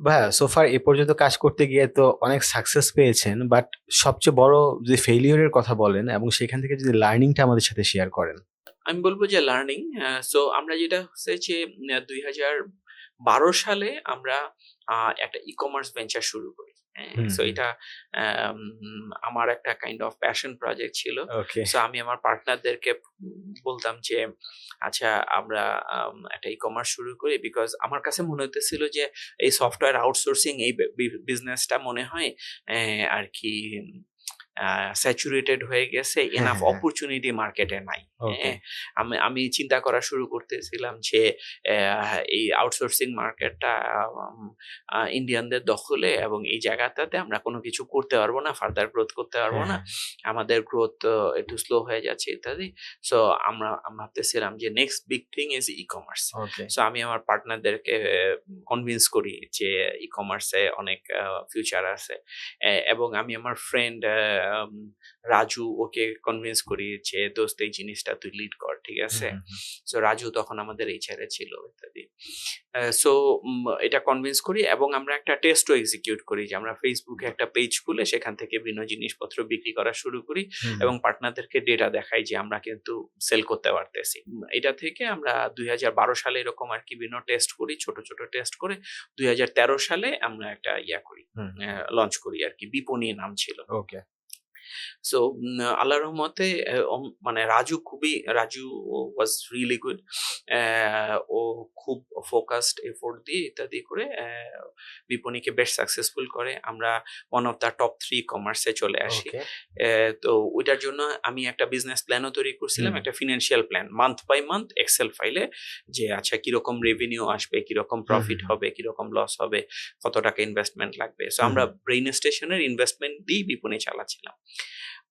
ভাইয়া সোফার এ পর্যন্ত কাজ করতে গিয়ে তো অনেক সাকসেস পেয়েছেন। বাট সবচেয়ে বড় যে ফেলিওরের কথা বলেন এবং সেখান থেকে যদি লার্নিংটা আমাদের সাথে শেয়ার করেন। আমি বলব যে লার্নিং সো আমরা যেটা হচ্ছে যে আ ২০১২ সালে আমরা একটা ই-কমার্স ভেঞ্চার শুরু করি। হ্যাঁ? সো হুম। এটা আম আমার একটা কাইন্ড অফ প্যাশন প্রজেক্ট ছিল। সো আমি আমার পার্টনারদেরকে বলতাম যে, আচ্ছা আমরা একটা ই-কমার্স শুরু করি। বিকজ আমার কাছে মনে হইতেছিল যে এই সফটওয়্যার আউটসোর্সিং এই বিজনেসটা মনে হয় অ্যা আরকি আ স্যাচুরেটেড হয়ে গেছে। এনাফ। অপরচুনিটি মার্কেটে নাই। হ্যাঁ? আমি আমি চিন্তা করা শুরু করতেছিলাম যে এই আউটসোর্সিং মার্কেটটা ইন্ডিয়ানদের দখলে এবং এই জায়গাটাতে আমরা কোনো কিছু করতে পারব না, ফার্দার গ্রোথ করতে পারব হ্যাঁ, না। হ্যাঁ। আমাদের গ্রোথ একটু স্লো হয়ে যাচ্ছে ইত্যাদি। সো আমরা আমি ভাবতেছিলাম যে next big thing is ecommerce. So আমি আমার পার্টনারদেরকে কনভিন্স করি যে ই-কমার্সে অনেক আ ফিউচার আছে। এবং আমি আমার ফ্রেন্ড রাজু ওকে কনভিন্স করি যে, "দোস্ত এই জিনিসটা তুই লিড কর।" ঠিক আছে? সো রাজু তখন আমাদের এইচআর এ ছিল ইত্যাদি। সো এটা কনভিন্স করি এবং আমরা একটা টেস্টও এক্সিকিউট করি যে আমরা এ একটা পেজ খুলে সেখান থেকে বিভিন্ন জিনিসপত্র বিক্রি করা শুরু করি এবং। পার্টনারদেরকে ডেটা দেখাই যে আমরা কিন্তু সেল করতে পারতেছি। এটা থেকে আমরা ২০১২ সালে এরকম আর কি বিভিন্ন টেস্ট করি, ছোট, ছোট টেস্ট করে ২০১৩ সালে আমরা একটা ইয়া করি। লঞ্চ করি আর কি বিপণী নাম ছিল। ওকে। সো আল্লাহ রহমতে মানে রাজু খুবই রাজু ওয়াজ রিয়েলি গুড। ও খুব ফোকাসড এফোর্ট দিয়ে ইত্যাদি করে বিপণীকে বেশ সাকসেসফুল করে। আমরা one of the top three কমার্সে চলে আসি। তো ওইটার জন্য আমি একটা বিজনেস প্ল্যানও তৈরি করছিলাম। একটা financial plan. Month by month Excel ফাইলে যে আচ্ছা কীরকম রেভিনিউ আসবে, কীরকম প্রফিট। হবে, কীরকম লস হবে, কত টাকা ইনভেস্টমেন্ট লাগবে। সো আমরা। ব্রেইন স্টেশনের ইনভেস্টমেন্ট দিয়েই বিপণী চালাচ্ছিলাম।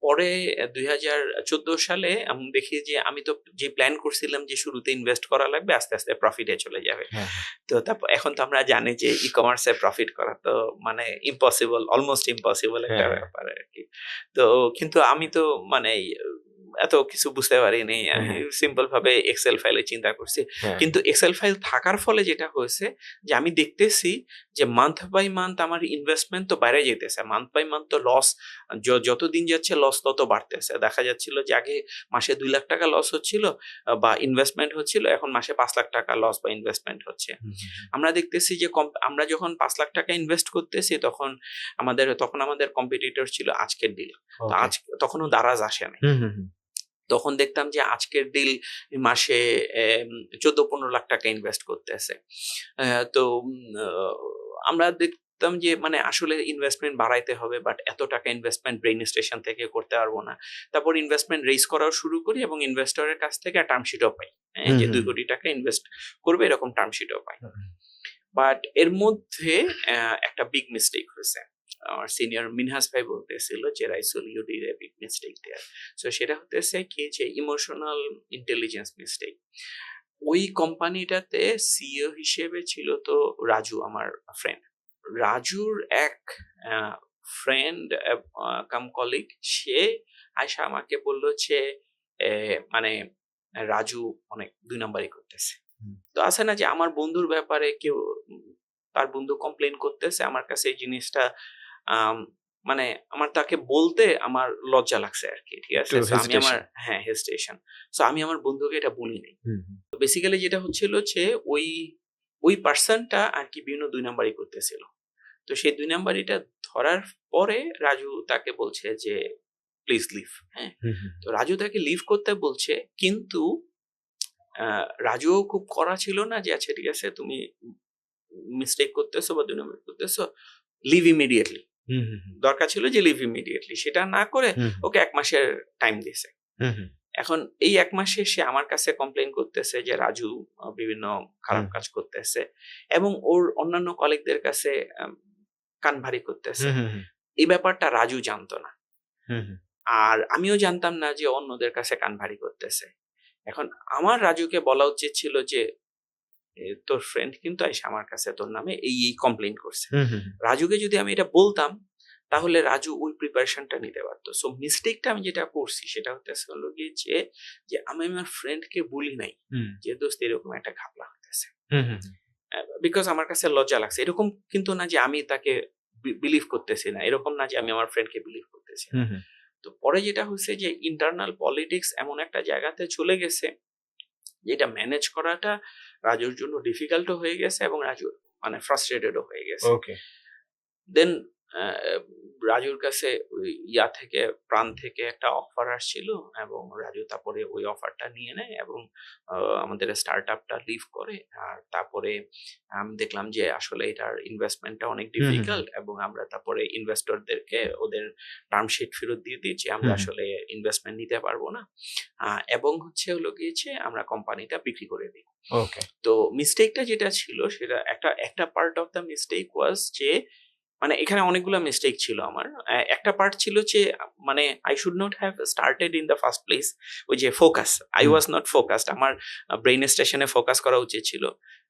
পরে ২০১৪ সালে আমি দেখি যে আমি তো যে প্ল্যান করছিলাম যে শুরুতে ইনভেস্ট করা লাগবে আস্তে, আস্তে প্রফিট চলে যাবে। হ্যাঁ, হ্যাঁ। তো তারপর এখন তো আমরা জানি যে ই-কমার্স এ প্রফিট করা তো মানে ইম্পসিবল, অলমোস্ট ইম্পসিবল একটা ব্যাপার আর কি তো কিন্তু আমি তো মানে এত কিছু বুঝতে পারিনি। হ্যাঁ, আমি হ্যাঁ। সিম্পল ভাবে এক্সেল ফাইলে চিন্তা করছি। হ্যাঁ। কিন্তু এক্সেল ফাইল থাকার ফলে যেটা হয়েছে যে আমি দেখতেছি যে মান্থ বাই মান্থ আমার ইনভেস্টমেন্ট তো বাইরে যেতেছে। মান্থ বাই মান্থ তো লস যত দিন যাচ্ছে লস তত বাড়তেছে। দেখা যাচ্ছিল যে আগে মাসে দুই লাখ টাকা লস হচ্ছিল বা ইনভেস্টমেন্ট হচ্ছিল। এখন মাসে পাঁচ লাখ টাকা লস বা ইনভেস্টমেন্ট হচ্ছে। আমরা দেখতেছি যে আমরা যখন পাঁচ লাখ টাকা ইনভেস্ট করতেছি তখন আমাদের তখন আমাদের কম্পিটিটর ছিল আজকের ডিল। তো আজ তখনও দারাজ আসে হুম। তখন দেখতাম যে আজকের ডিল মাসে চোদ্দ পনেরো লাখ টাকা ইনভেস্ট করতেছে। তো আমরা দেখতাম যে মানে আসলে ইনভেস্টমেন্ট বাড়াইতে হবে বাট এত টাকা ইনভেস্টমেন্ট ব্রেইন স্টেশন থেকে করতে পারব না। তারপর ইনভেস্টমেন্ট রেজ করাও শুরু করি এবং ইনভেস্টরের কাছ থেকে টার্ম শিটও পাই। হ্যাঁ? যে হুম, হুম। ৳২,০০,০০,০০০ ইনভেস্ট করবে এরকম টার্ম শিটও পাই। বাট এর মধ্যে একটা বিগ মিস্টেক হয়েছে আমার সিনিয়র মিনহাস ভাই বলতেছিল যে, "Raisul you did a big mistake there." So সেটা হতেছে কি যে ইমোশনাল ইন্টেলিজেন্স মিস্টেক। ওই কোম্পানিটাতে সিও হিসেবে ছিল তো রাজু আমার ফ্রেন্ড। রাজুর এক ফ্রেন্ড কাম কলিগ সে আইসা আমাকে বলল যে মানে রাজু অনেক ২ নাম্বারি করতেছে। তো আছে না যে আমার বন্ধুর ব্যাপারে কেউ তার বন্ধু কমপ্লেন করতেছে আমার কাছে এই জিনিসটা মানে আমার তাকে বলতে আমার লজ্জা লাগছে আর কি ঠিক আছে? আমি আমার। হ্যাঁ, হেজিটেশন। সো আমি আমার বন্ধুকে এটা বলি নাই। হুম, হুম। তো বেসিক্যালি যেটা হচ্ছিল যে ওই, ওই পারসনটা আরকি বিভিন্ন দুই নাম্বারি করতেছিল। তো সেই দুই নাম্বারিটা ধরার পরে রাজু তাকে বলছে যে, "প্লিজ লিভ।" হ্যাঁ? তো রাজু তাকে লিভ করতে বলছে কিন্তু রাজুও খুব করা ছিল না যে, "আচ্ছা ঠিক আছে তুমি মিস্টেক করতেছো বা ২ নাম্বারি করতেছো, লিভ ইমিডিয়েটলি।" দরকার ছিল যে লিভ ইমিডিয়েটলি। সেটা না করে। ওকে এক মাসের টাইম হুম। এখন এই এক মাসে সে আমার কাছে কমপ্লেন করতেছে যে রাজু বিভিন্ন খারাপ কাজ করতেছে এবং ওর অন্যান্য কলিগদের কাছে কান ভারী করতেছে। এই ব্যাপারটা রাজু জানতো না। আর আমিও জানতাম না যে অন্যদের কাছে কান ভারী করতেছে। এখন আমার রাজুকে বলা উচিত ছিল যে, "এ তোর ফ্রেন্ড কিন্তু আইসা আমার কাছে তোর নামে এই, এই কমপ্লেন করছে।" রাজুকে যদি আমি এটা বলতাম তাহলে রাজু ওই প্রিপারেশনটা নিতে পারতো সো মিস্টেকটা আমি যেটা করছি সেটা হইতেছে হলো গিয়ে যে, যে আমি আমার ফ্রেন্ডকে বলি নাই। যে, "দোস্ত এরকম একটা ঘাপলা হতেছে হুম, হুম, হুম। বিকজ আমার কাছে লজ্জা লাগছে এরকম কিন্তু না যে আমি তাকে বিলিভ করতেছি না এরকম না যে আমি আমার ফ্রেন্ডকে বিলিভ করতেছি। তো পরে যেটা হচ্ছে যে ইন্টারনাল পলিটিক্স এমন একটা জায়গাতে চলে গেছে যেটা ম্যানেজ করাটা রাজুর জন্য ডিফিকাল্ট হয়ে গেছে এবং রাজুর মানে ফ্রাস্ট্রেটেডও হয়ে গেছে। ওকে দেন রাজুর কাছে ইয়া থেকে প্রাণ থেকে একটা অফার আসছিল এবং রাজু তারপরে ওই অফারটা নিয়ে নেয় এবং আমাদের স্টার্ট আপটা লিভ করে আর তারপরে আমি দেখলাম যে আসলে এটার ইনভেস্টমেন্টটা অনেক ডিফিকাল্ট এবং আমরা তারপরে ইনভেস্টরদেরকে ওদের টার্মশিট ফেরত দিয়ে দিয়েছি। আমরা আসলে ইনভেস্টমেন্ট নিতে পারব না। এবং হচ্ছে হলো গিয়েছে আমরা কোম্পানিটা বিক্রি করে দিই। ওকে তো মিস্টেকটা যেটা ছিল সেটা একটা একটা part of the mistake was যে মানে এখানে অনেকগুলো মিস্টেক ছিল আমার। একটা পার্ট ছিল যে মানে I should not have started in the first place ওই যে focus I. Was not focused আমার ব্রেন স্টেশনে ফোকাস করা উচিত ছিল।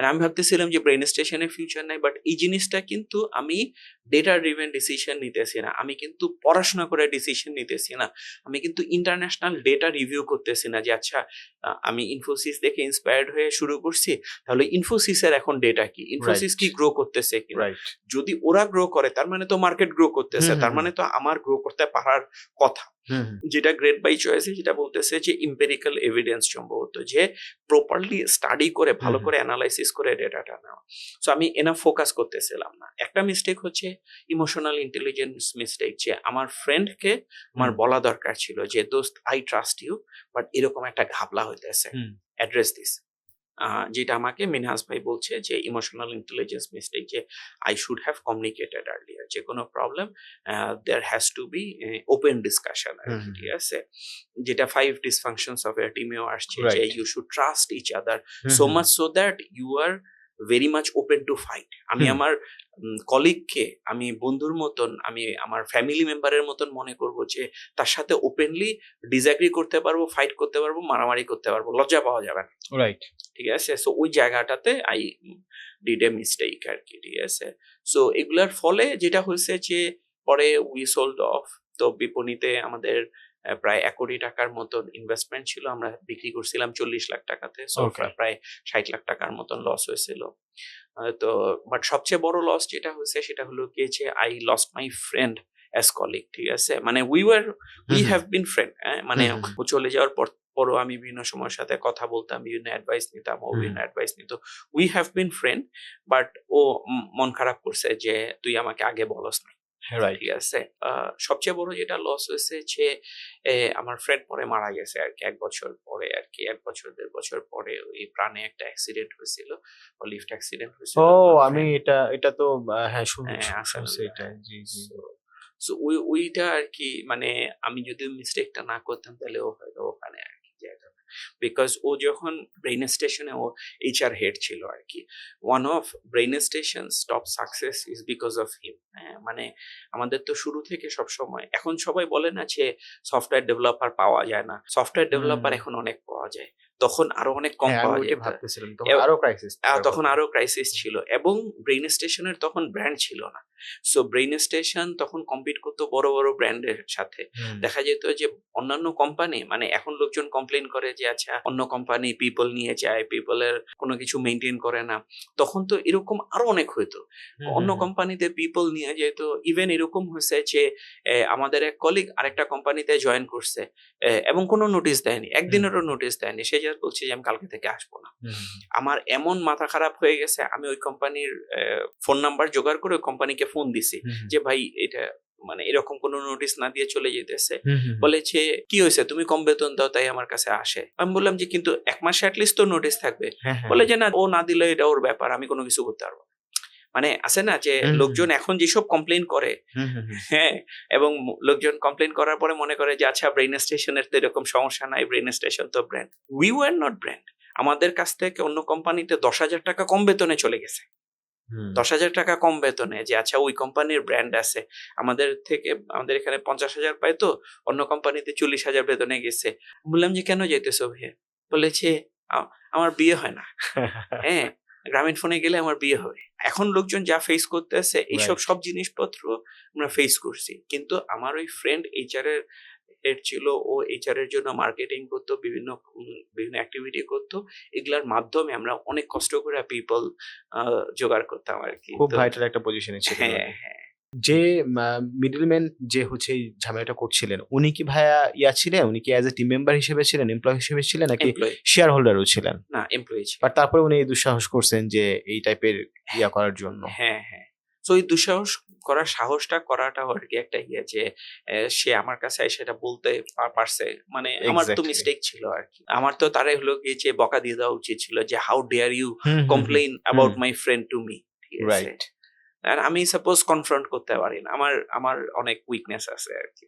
আর আমি ভাবতেছিলাম যে ব্রেন স্টেশনে ফিউচার নাই বাট এই জিনিসটা কিন্তু আমি ডেটা ড্রিভেন ডিসিশন নিতেছি না। আমি কিন্তু পড়াশোনা করে ডিসিশন নিতেছি না। আমি কিন্তু ইন্টারন্যাশনাল ডেটা রিভিউ করতেছি না যে আচ্ছা আমি ইনফোসিস দেখে ইন্সপায়ার্ড হয়ে শুরু করছি তাহলে ইনফোসিসের এখন ডেটা কি? ইনফোসিস কি গ্রো করতেছে কি যদি ওরা গ্রো করে তার মানে তো মার্কেট গ্রো করতেছে তার মানে তো আমার গ্রো করতে পারার কথা। যেটা গ্রেট বাই চয়েসে যেটা বলতেছে যে ইম্পেরিক্যাল এভিডেন্স সম্ভবত যে প্রপারলি স্টাডি করে ভালো করে অ্যানালাইসিস করে ডেটাটা নেওয়া। সো আমি এনা ফোকাস করতেছিলাম না। একটা মিস্টেক হচ্ছে ইমোশনাল ইন্টেলিজেন্স মিস্টেক যে আমার ফ্রেন্ডকে আমার বলা দরকার ছিল যে দোস্ত আই ট্রাস্ট ইউ বাট এরকম একটা ঘাবলা হইতেছে। অ্যাড্রেস দিস যেটা আমাকে মিনহাস ভাই বলছে যে ইমোশনাল ইন্টেলিজেন্স মিস্টেক যে I should have communicated earlier যে কোনো problem there has to be open discussion ঠিক আছে? যেটা ফাইভ ডিসফাংশনস অফ এর টিমেও আসছে যে you should trust each other so. Much so that you are very much open to fight আমি আমার কলিগকে আমি বন্ধুর মতন আমি আমার ফ্যামিলি মেম্বারের মতন মনে করব যে তার সাথে ওপেনলি ডিসঅ্যাগ্রি করতে পারব ফাইট করতে পারব মারামারি করতে পারব লজ্জা পাওয়া যাবে না। রাইট ঠিক আছে? সো ওই জায়গাটাতে আই ডিড এ মিস্টেক আর কি ঠিক আছে? সো এগুলার ফলে যেটা হয়েছে যে পরে উই সোল্ড অফ তো বিপণীতে আমাদের প্রায় এক কোটি টাকার মতন ইনভেস্টমেন্ট ছিল। আমরা বিক্রি করছিলাম চল্লিশ লাখ টাকাতে। সো প্রায় ষাট লাখ টাকার মতন লস হয়েছিল। তো বাট সবচেয়ে বড় লস যেটা হয়েছে সেটা হলো কি যে I lost my friend as colleague ঠিক আছে? মানে we were we. Have been friend মানে। ও চলে যাওয়ার পর পরও আমি বিভিন্ন সময়ের সাথে কথা বলতাম বিভিন্ন অ্যাডভাইস নিতাম ও বিভিন্ন অ্যাডভাইস নিত। We have been friend but ও মন খারাপ করছে যে তুই আমাকে আগে বলস না। ঠিক আছে? সবচেয়ে বড় যেটা লস হয়েছে যে আমার ফ্রেন্ড পরে মারা গেছে আর কি এক বছর পরে আর কি এক বছর দেড় বছর পরে ওই প্রাণে একটা অ্যাক্সিডেন্ট হয়েছিল লিফট অ্যাক্সিডেন্ট হয়েছিল ও আমি এটা এটা তো হ্যাঁ হ্যাঁ, শুনছি এটা। জি জি। সো ওই, ওইটা আর কি মানে আমি যদি মিস্টেকটা না করতাম, তাহলে ও হয়তো ওখানে আর কি বিকজ ও যখন ব্রেইন স্টেশনে ও এইচআর হেড ছিল আর কি one of brain station top success is because of him মানে আমাদের তো শুরু থেকে সব সময়। এখন সবাই বলে না যে সফটওয়্যার ডেভেলপার পাওয়া যায় না। সফটওয়্যার ডেভেলপার এখন অনেক পাওয়া যায়। তখন আরও অনেক কম হ্যাঁ, পাওয়া যেত। তখন আরও ক্রাইসিস তখন আরও ক্রাইসিস ছিল এবং ব্রেইন স্টেশনের তখন ব্র্যান্ড ছিল না। সো ব্রেইন স্টেশন তখন কম্পিট করতো বড় বড় ব্র্যান্ডের সাথে। দেখা যেত যে অন্যান্য কোম্পানি মানে এখন লোকজন কমপ্লেন করে যে আচ্ছা অন্য কোম্পানি পিপল নিয়ে যায় পিপলের কোনো কিছু মেনটেন করে না। তখন তো এরকম আরও অনেক হইতো। অন্য কোম্পানিতে পিপল নিয়ে যেত ইভেন এরকম হয়েছে যে আমাদের এক কলিগ আরেকটা কোম্পানিতে জয়েন করছে এবং কোনো নোটিশ দেয়নি একদিনেরও নোটিশ দেয়নি। সে যা বলছে যে আমি কালকে থেকে আসব না। আমার এমন মাথা খারাপ হয়ে গেছে আমি ওই কোম্পানির ফোন নাম্বার জোগাড় করে ওই কোম্পানিকে ফোন দিছি যে ভাই এটা মানে এরকম কোনো নোটিশ না দিয়ে চলে যেতেছে। বলেছে কি হয়েছে? তুমি কম বেতন দাও তাই আমার কাছে আসে। আমি বললাম যে কিন্তু এক মাসে অ্যাটলিস্ট তো নোটিশ থাকবে। হ্যাঁ, বলে যে না ও না দিলে এটা ওর ব্যাপার আমি কোনো কিছু করতে পারব না। মানে আছে না যে লোকজন এখন যেসব কমপ্লেন করে হ্যাঁ এবং লোকজন কমপ্লেন করার পরে মনে করে যে আচ্ছা ব্রেন স্টেশনের তো এরকম সমস্যা নাই ব্রেন স্টেশন তো brand we were not brand আমাদের কাছ থেকে অন্য কোম্পানিতে দশ হাজার টাকা কম বেতনে চলে গেছে। দশ হাজার টাকা কম বেতনে যে আচ্ছা ওই কোম্পানির ব্র্যান্ড আছে। আমাদের থেকে আমাদের এখানে পঞ্চাশ হাজার পায় তো অন্য কোম্পানিতে চল্লিশ হাজার বেতনে গেছে। বললাম যে কেন যেতেছো ভাইয়া? বলেছে আমার বিয়ে হয় না। হ্যাঁ গ্রামীণ ফোনে গেলে আমার বিয়ে হবে এখন লোকজন যা ফেস করতে আছে এইসব সব জিনিসপত্র আমরা ফেস করছি। কিন্তু আমার ওই ফ্রেন্ড এইচআর এর হেড ছিল ও এইচআর এর জন্য মার্কেটিং করতো বিভিন্ন বিভিন্ন অ্যাক্টিভিটি করতো। এগুলার মাধ্যমে আমরা অনেক কষ্ট করে পিপল জোগাড় করতাম আর কি। খুব ভাইটাল একটা পজিশনে ছিল হ্যাঁ হ্যাঁ। যে মিডলম্যান যে হচ্ছে এই ঝামেলাটা করছিলেন উনি কি ভাইয়া ইয়া ছিলেন? উনি কি অ্যাজ এ টিম মেম্বার হিসেবে ছিলেন এমপ্লয় হিসেবে ছিলেন নাকি শেয়ার হোল্ডারও ছিলেন? না এমপ্লয়ি বাট তারপরে উনি এই দুঃসাহস করছেন যে এই টাইপের ইয়া করার জন্য। হ্যাঁ হ্যাঁ। তো এই দুঃসাহস করার সাহসটা করাটা আর কি একটা ইয়ে যে আহ, সে আমার কাছে সেটা বলতে পা- পারছে। মানে আমার তো Exactly. মিস্টেক ছিল আর কি আমার তো তারাই হলো গিয়ে যে বকা দিয়ে দেওয়া উচিত ছিল যে how dare you complain about my friend to me ঠিক আছে? রাইট আমি সাপোজ কনফ্রন্ট করতে পারি না। আমার আমার অনেক উইকনেস আছে আর কি।